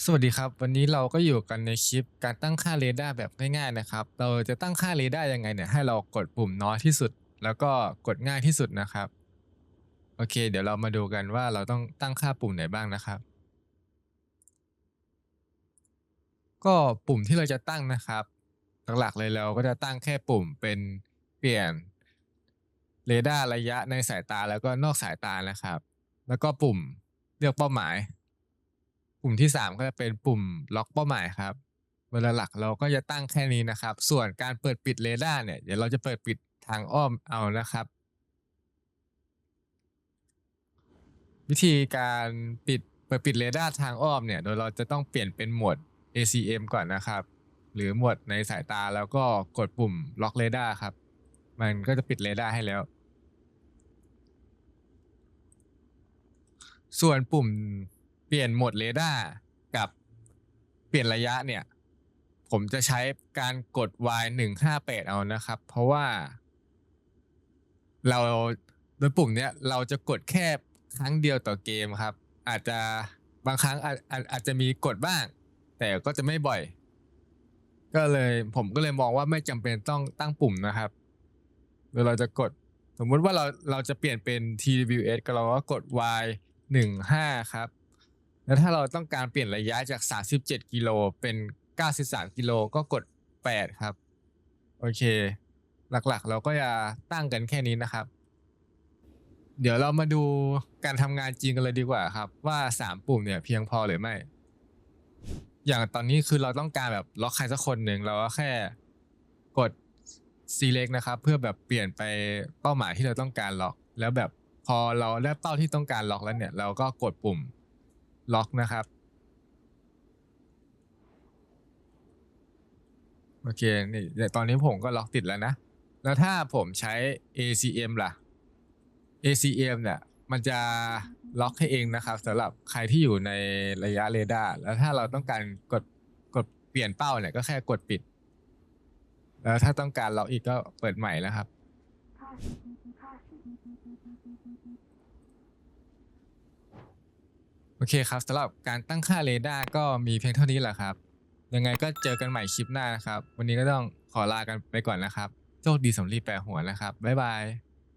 สวัสดีครับ วันนี้เราก็อยู่กันในคลิปการตั้งค่าเรดาร์แบบง่ายๆนะครับ เราจะตั้งค่าเรดาร์ยังไงเนี่ยให้เรากดปุ่มน้อยที่สุด แล้วก็กดง่ายที่สุดนะครับโอเค เดี๋ยวเรามาดูกันว่าเราต้องตั้งค่าปุ่มไหนบ้างนะครับ ก็ปุ่มที่เราจะตั้งนะครับหลักๆเลยเราก็จะตั้งแค่ปุ่มเป็นเปลี่ยนเรดาร์ระยะในสายตาแล้วก็นอกสายตานะครับ แล้วก็ปุ่มเลือกเป้าหมาย ปุ่มที่ 3 ก็จะเป็นปุ่มล็อกเป้าหมายครับเวลาหลักเราก็จะตั้งแค่นี้นะครับ ส่วนการเปิดปิดเรดาร์เนี่ยเดี๋ยวเราจะเปิดปิดทางอ้อมเอานะครับ วิธีการปิดเปิดปิดเรดาร์ทางอ้อมเนี่ยโดยเราจะต้องเปลี่ยนเป็นโหมด ACM ก่อนนะครับ หรือโหมดในสายตาแล้วก็กดปุ่มล็อกเรดาร์ครับ มันก็จะปิดเรดาร์ให้แล้ว ส่วนปุ่ม ปลี่ยนโหมดเรดาร์กับเปลี่ยนระยะเนี่ย ผมจะใช้การกด Y 1 5 8เอานะครับ เพราะว่า เราโดยปุ่มเนี้ยเราจะกดแค่ครั้งเดียวต่อเกมครับ อาจจะบางครั้งอาจอาจอาจจะมีกดบ้าง แต่ก็จะไม่บ่อย ก็เลยผมก็เลยมองว่าไม่จำเป็นต้องตั้งปุ่มนะครับเดี๋ยเราจะกด สมมุติว่าเราเราจะเปลี่ยนเป็น TWS ก็เราก็กด Y 1 5ครับ แล้วถ้าเราต้องการเปลี่ยนระยะจาก 37 กิโลเป็น 93 กิโลก็กด 8 ครับ โอเค หลักๆ เราก็จะตั้งกันแค่นี้นะครับ เดี๋ยวเรามาดูการทำงานจริงกันเลยดีกว่าครับ ว่า 3 ปุ่มเนี่ยเพียงพอหรือไม่ อย่างตอนนี้คือเราต้องการแบบล็อกใครสักคนหนึ่งเราก็แค่กด select นะครับ เพื่อแบบเปลี่ยนไปเป้าหมายที่เราต้องการล็อก แล้วแบบพอเราได้เป้าที่ต้องการล็อกแล้วเนี่ย เราก็กดปุ่ม ล็อกนะครับโอเคนี่เดี๋ยวตอนนี้ผมก็ล็อกติดแล้วนะ แล้วถ้าผมใช้ ACM ล่ะ ACM เนี่ยมันจะล็อกให้เองนะครับสำหรับใครที่อยู่ในระยะเรดาร์แล้วถ้าเราต้องการกดกดเปลี่ยนเป้าเนี่ยก็แค่กดปิด แล้วถ้าต้องการล็อกอีกก็เปิดใหม่แล้วครับ โอเคครับสำหรับการตั้งค่าเรดาร์ก็มีเพียงเท่านี้แหละครับ ยังไงก็เจอกันใหม่คลิปหน้านะครับ วันนี้ก็ต้องขอลากันไปก่อนนะครับ โชคดีสำลีแปรหัวนะครับ บ๊ายบาย